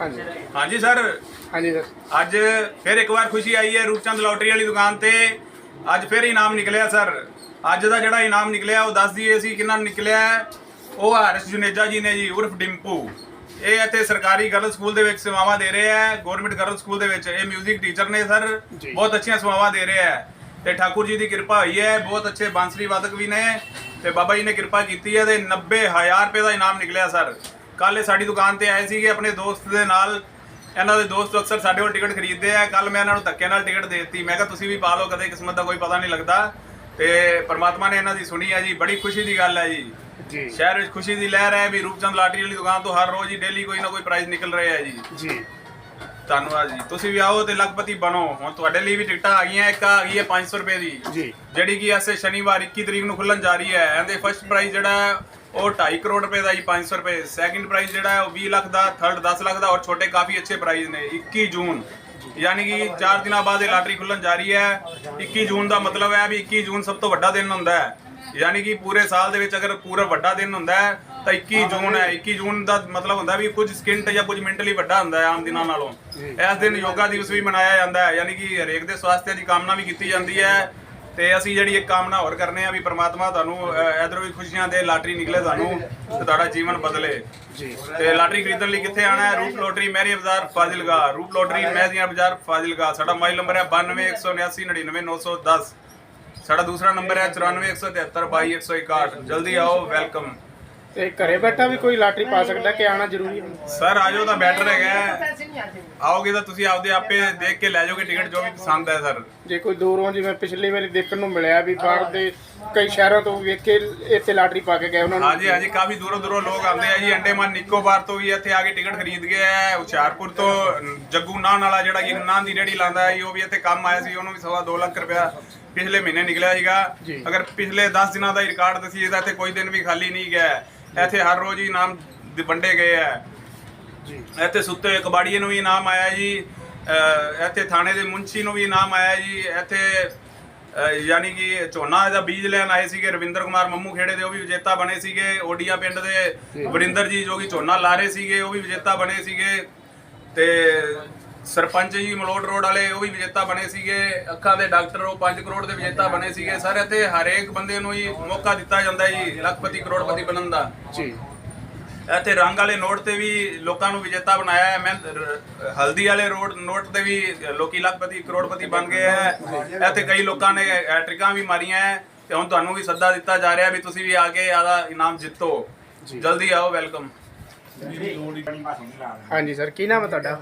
ਹਾਂਜੀ। ਹਾਂਜੀ ਸਰ। ਹਾਂਜੀ ਸਰ। ਅੱਜ ਫਿਰ ਇੱਕ ਵਾਰ ਖੁਸ਼ੀ ਆਈ ਹੈ ਰੂਪਚੰਦ ਲੋਟਰੀ ਵਾਲੀ ਦੁਕਾਨ ਤੇ। ਅੱਜ ਫਿਰ ਇਨਾਮ ਨਿਕਲਿਆ ਸਰ। ਅੱਜ ਦਾ ਜਿਹੜਾ ਇਨਾਮ ਨਿਕਲਿਆ ਉਹ ਦੱਸ ਦਈਏ ਅਸੀਂ ਕਿੰਨਾ ਨਿਕਲਿਆ। ਉਹ ਹਰਸ਼ ਜੁਨੇਜਾ ਜੀ ਨੇ ਜੀ ਉਰਫ ਡਿੰਪੂ। ਇਹ ਇੱਥੇ ਸਰਕਾਰੀ ਗਰਲ ਸਕੂਲ ਦੇ ਵਿੱਚ ਸੇਵਾਵਾਂ ਦੇ ਰਹੇ ਹੈ। ਗਵਰਨਮੈਂਟ ਗਰਲ ਸਕੂਲ ਦੇ ਵਿੱਚ ਇਹ 뮤직 ਟੀਚਰ ਨੇ ਸਰ। ਬਹੁਤ ਅੱਛੀਆਂ ਸੇਵਾਵਾਂ ਦੇ ਰਹੇ ਹੈ। ਤੇ ਠਾਕੁਰ ਜੀ ਦੀ ਕਿਰਪਾ ਹੋਈ ਹੈ। ਬਹੁਤ ਅੱਛੇ ਬਾਂਸਰੀ ਵਾਦਕ ਵੀ ਨੇ। ਤੇ ਬਾਬਾ ਜੀ ਨੇ ਕਿਰਪਾ ਕੀਤੀ ਹੈ ਤੇ 90000 ਰੁਪਏ ਦਾ ਇਨਾਮ ਨਿਕਲਿਆ ਸਰ। ਕੱਲ ਇਹ ਸਾਡੀ ਦੁਕਾਨ ਤੇ ਆਏ ਸੀਗੇ ਆਪਣੇ ਦੋਸਤ ਦੇ ਨਾਲ। ਇਹਨਾਂ ਦੇ ਦੋਸਤ ਅਕਸਰ ਸਾਡੇ ਕੋਲ ਟਿਕਟ ਖਰੀਦਦੇ ਆ। ਕੱਲ ਮੈਂ ਇਹਨਾਂ ਨੂੰ ਧੱਕੇ ਨਾਲ ਟਿਕਟ ਦੇ ਦਿੱਤੀ। ਮੈਂ ਕਿਹਾ ਤੁਸੀਂ ਵੀ ਪਾ ਲਓ ਕਦੇ ਕਿਸਮਤ ਦਾ ਕੋਈ ਪਤਾ ਨਹੀਂ ਲੱਗਦਾ। ਤੇ ਪਰਮਾਤਮਾ ਨੇ ਇਹਨਾਂ ਦੀ ਸੁਣੀ ਹੈ ਜੀ। ਬੜੀ ਖੁਸ਼ੀ ਦੀ ਗੱਲ ਹੈ ਜੀ। ਜੀ। ਸ਼ਹਿਰ ਵਿੱਚ ਖੁਸ਼ੀ ਦੀ ਲਹਿਰ ਹੈ ਵੀ ਰੂਪਚੰਦ ਲਾਟਰੀ ਵਾਲੀ ਦੁਕਾਨ ਤੋਂ ਹਰ ਰੋਜ਼ ਹੀ ਡੇਲੀ ਕੋਈ ਨਾ ਕੋਈ ਪ੍ਰਾਈਜ਼ ਨਿਕਲ ਰਿਹਾ ਹੈ ਜੀ। ਜੀ। ਧੰਨਵਾਦ ਜੀ। ਤੁਸੀਂ ਵੀ ਆਓ ਤੇ ਲੱਖਪਤੀ ਬਣੋ। ਹੁਣ ਤੁਹਾਡੇ ਲਈ ਵੀ ਟਿਕਟਾਂ ਆ ਗਈਆਂ ਇੱਕ ਆ ਗਈ ਹੈ 500 ਰੁਪਏ ਦੀ। ਜੀ। ਜਿਹੜੀ ਕਿ ਐਸੇ ਸ਼ਨੀਵਾਰ 21 ਤਰੀਕ ਨੂੰ ਖੁੱਲਣ ਜਾ ਰਹੀ ਹੈ। ਇਹਦੇ ਫਰਸਟ ਪ੍ਰਾਈਜ਼ ਜਿਹੜਾ ਹੈ ਉਹ 2.5 ਕਰੋੜ ਰੁਪਏ ਦਾ ਜੀ 500 ਰੁਪਏ। ਸੈਕਿੰਡ ਪ੍ਰਾਈਜ਼ ਜਿਹੜਾ ਹੈ ਉਹ 20 ਲੱਖ ਦਾ ਥਰਡ 10 ਲੱਖ ਦਾ ਔਰ ਛੋਟੇ ਕਾਫੀ ਅੱਛੇ ਪ੍ਰਾਈਜ਼ ਨੇ। 21 ਜੂਨ। ਯਾਨੀ ਕਿ 4 ਦਿਨਾਂ ਬਾਅਦ ਇਹ ਲਾਟਰੀ ਖੁੱਲਣ ਜਾ ਰਹੀ ਹੈ। 21 ਜੂਨ ਦਾ ਮਤਲਬ ਹੈ ਵੀ 21 ਜੂਨ ਸਭ ਤੋਂ ਵੱਡਾ ਦਿਨ ਹੁੰਦਾ ਹੈ। ਯਾਨੀ ਕਿ ਪੂਰੇ ਸਾਲ ਦੇ ਵਿੱਚ ਅਗਰ ਪੂਰਾ ਵੱਡਾ ਦਿਨ ਹੁੰਦਾ ਹੈ ਤਾਂ 21 ਜੂਨ ਹੈ। 21 ਜੂਨ ਦਾ ਮਤਲਬ ਹੁੰਦਾ ਵੀ ਕੁਝ ਸਕਿੰਟ ਜਾਂ ਕੁਝ ਮਿੰਟ ਲਈ ਵੱਡਾ ਹੁੰਦਾ ਹੈ ਆਮ ਦਿਨਾਂ ਨਾਲੋਂ। ਇਸ ਦਿਨ ਯੋਗਾ ਦਿਵਸ ਵੀ ਮਨਾਇਆ ਜਾਂਦਾ ਹੈ। ਯਾਨੀ ਕਿ ਹਰੇਕ ਦੇ ਸਵਾਸਥ ਦੀ ਕਾਮਨਾ ਵੀ ਕੀਤੀ ਜਾਂਦੀ ਹੈ। ਤੇ ਅਸੀਂ ਜਿਹੜੀ ਇੱਕ ਕਾਮਨਾ ਹੋਰ ਕਰਨੇ ਆ ਵੀ ਪ੍ਰਮਾਤਮਾ ਤੁਹਾਨੂੰ ਇਧਰੋਂ ਵੀ ਖੁਸ਼ੀਆਂ ਦੇ ਲਾਟਰੀ ਨਿਕਲੇ ਤੁਹਾਨੂੰ ਤੇ ਤੁਹਾਡਾ ਜੀਵਨ ਬਦਲੇ। ਜੀ। ਤੇ ਲਾਟਰੀ ਖਰੀਦਣ ਲਈ ਕਿੱਥੇ ਆਣਾ ਹੈ? ਰੂਪ ਲੋਟਰੀ ਮੈਰੀ ਬਾਜ਼ਾਰ ਫਾਜ਼ਿਲਗਾ ਰੂਪ ਲੋਟਰੀ ਮੈਰੀਆ ਬਾਜ਼ਾਰ ਫਾਜ਼ਿਲਗਾ ਸਾਡਾ ਮੋਬਾਈਲ ਨੰਬਰ ਹੈ 9217899910 ਸਾਡਾ ਦੂਸਰਾ ਨੰਬਰ ਹੈ 9417722161 ਜਲਦੀ ਆਓ ਵੈਲਕਮ। ਤੇ ਘਰੇ ਬੈਠਾ ਵੀ ਕੋਈ ਲਾਟਰੀ ਪਾ ਸਕਦਾ ਕਿ ਆਣਾ ਜ਼ਰੂਰੀ ਹੈ ਸਰ ਆਜੋ ਤਾਂ ਬੈਟਰ ਹੈਗਾ ਹੈ। ਆਓਗੇ ਤਾਂ ਤੁਸੀਂ ਆਪਦੇ ਆਪੇ ਦੇਖ ਕੇ ਲੈ ਜਾਓਗੇ ਟਿਕਟ ਜੋ ਵੀ ਪਸੰਦ ਹੈ ਸਰ ਜੇ ਕੋਈ ਦੂਰੋਂ ਜਿਵੇਂ ਪਿਛਲੀ ਵਾਰੀ ਦੇਖਣ ਨੂੰ ਮਿਲਿਆ ਵੀ ਬਾਹਰ ਦੇ ਕਈ ਸ਼ਹਿਰਾਂ ਤੋਂ ਵੇਖ ਕੇ ਇੱਥੇ ਲਾਟਰੀ ਪਾ ਕੇ ਗਏ ਉਹਨਾਂ ਨੂੰ। ਹਾਂਜੀ ਹਾਂਜੀ ਕਾਫੀ ਦੂਰੋਂ ਦੂਰੋਂ ਲੋਕ ਆਉਂਦੇ ਆ ਜੀ। ਅੰਡੇਮਾਨ ਨਿਕੋਬਾਰ ਤੋਂ ਵੀ ਇੱਥੇ ਆ ਕੇ ਟਿਕਟ ਖਰੀਦ ਗਏ ਆ ਹੁਸ਼ਿਆਰਪੁਰ ਤੋਂ ਜੱਗੂ ਨਾਨ ਵਾਲਾ ਜਿਹੜਾ ਕਿ ਨਾਨ ਦੀ ਰੇੜੀ ਲਾਉਂਦਾ ਹੈ ਜੀ, ਉਹ ਵੀ ਇੱਥੇ ਕੰਮ ਆਇਆ ਸੀ। ਉਹਨੂੰ ਵੀ ਸਵਾ ਦੋ ਲੱਖ ਰੁਪਇਆ ਪਿਛਲੇ ਮਹੀਨੇ ਨਿਕਲਿਆ ਸੀਗਾ। ਅਗਰ ਪਿਛਲੇ 10 ਦਿਨਾਂ ਦਾ ਹੀ ਰਿਕਾਰਡ ਦਸੀਏ ਤਾਂ ਇੱਥੇ ਕੋਈ ਦਿਨ ਵੀ ਖਾਲੀ ਨਹੀਂ ਗਿਆ। ਇੱਥੇ ਹਰ ਰੋਜ਼ ਹੀ ਇਨਾਮ ਵੰਡੇ ਗਏ ਆ ਜੀ। ਇੱਥੇ ਸੁੱਤੇ ਹੋਏ ਕਬਾੜੀਏ ਨੂੰ ਵੀ ਇਨਾਮ ਆਇਆ ਜੀ। ਇੱਥੇ ਥਾਣੇ ਦੇ ਮੁੰਸ਼ੀ ਨੂੰ ਵੀ ਇਨਾਮ ਆਇਆ ਜੀ। ਇੱਥੇ ਯਾਨੀ ਕਿ ਝੋਨਾ ਦਾ ਬੀਜ ਲੈਣ ਆਏ ਸੀਗੇ ਰਵਿੰਦਰ ਕੁਮਾਰ ਮੰਮੂ ਖੇੜੇ ਦੇ ਉਹ ਵੀ ਵਿਜੇਤਾ ਬਣੇ ਸੀਗੇ। ਓਡੀਆ ਪਿੰਡ ਦੇ ਵਰਿੰਦਰ ਜੀ ਜੋ ਕਿ ਝੋਨਾ ਲਾ ਰਹੇ ਸੀਗੇ ਉਹ ਵੀ ਵਿਜੇਤਾ ਬਣੇ ਸੀਗੇ। ਤੇ ਸਰਪੰਚ ਜੀ ਮਲੋਟ ਰੋਡ ਵਾਲੇ ਉਹ ਵੀ ਵਿਜੇਤਾ ਬਣੇ ਸੀਗੇ। ਅੱਖਾਂ ਦੇ ਡਾਕਟਰ ਉਹ 5 ਕਰੋੜ ਦੇ ਵਿਜੇਤਾ ਬਣੇ ਸੀਗੇ। ਸਰ ਇੱਥੇ ਹਰੇਕ ਬੰਦੇ ਨੂੰ ਹੀ ਮੌਕਾ ਦਿੱਤਾ ਜਾਂਦਾ ਜੀ ਲੱਖਪਤੀ ਕਰੋੜਪਤੀ ਬਣਨ ਦਾ। ਜੀ। ਇੱਥੇ ਰੰਗ ਵਾਲੇ ਨੋਟ ਤੇ ਵੀ ਲੋਕਾਂ ਨੂੰ ਵਿਜੇਤਾ ਬਣਾਇਆ ਹੈ। ਮੈਂ ਹਲਦੀ ਵਾਲੇ ਰੋਡ ਨੋਟ ਤੇ ਵੀ ਲੋਕੀ ਲੱਖਪਤੀ ਕਰੋੜਪਤੀ ਬਣ ਗਏ ਹੈ। ਇੱਥੇ ਕਈ ਲੋਕਾਂ ਨੇ ਹੈਟ੍ਰਿਕਾਂ ਵੀ ਮਾਰੀਆਂ ਹੈ ਤੇ ਹੁਣ ਤੁਹਾਨੂੰ ਵੀ ਸੱਦਾ ਦਿੱਤਾ ਜਾ ਰਿਹਾ ਵੀ ਤੁਸੀਂ ਵੀ ਆ ਕੇ ਆਦਾ ਇਨਾਮ ਜਿੱਤੋ। ਜਲਦੀ ਆਓ ਵੈਲਕਮ। ਹਾਂਜੀ ਸਰ ਕੀ ਨਾਮ ਹੈ ਤੁਹਾਡਾ?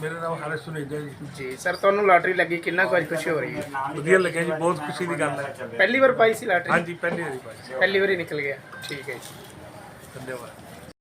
ਮੇਰਾ ਨਾਮ ਹਰਸ਼ ਸੁਨੇਜਾ ਜੀ। ਜੀ ਸਰ ਤੁਹਾਨੂੰ ਲਾਟਰੀ ਲੱਗੀ ਕਿੰਨਾ ਕੁ ਅੱਜ ਖੁਸ਼ੀ ਹੋ ਰਹੀ ਹੈ? ਵਧੀਆ ਲੱਗਿਆ ਜੀ ਬਹੁਤ ਖੁਸ਼ੀ ਦੀ ਗੱਲ ਹੈ। ਪਹਿਲੀ ਵਾਰ ਪਾਈ ਸੀ ਲਾਟਰੀ? ਹਾਂਜੀ ਪਹਿਲੀ ਵਾਰੀ ਪਾਈ ਪਹਿਲੀ ਵਾਰੀ ਨਿਕਲ ਗਿਆ। ਠੀਕ ਹੈ ਜੀ। ਧੰਨਵਾਦ।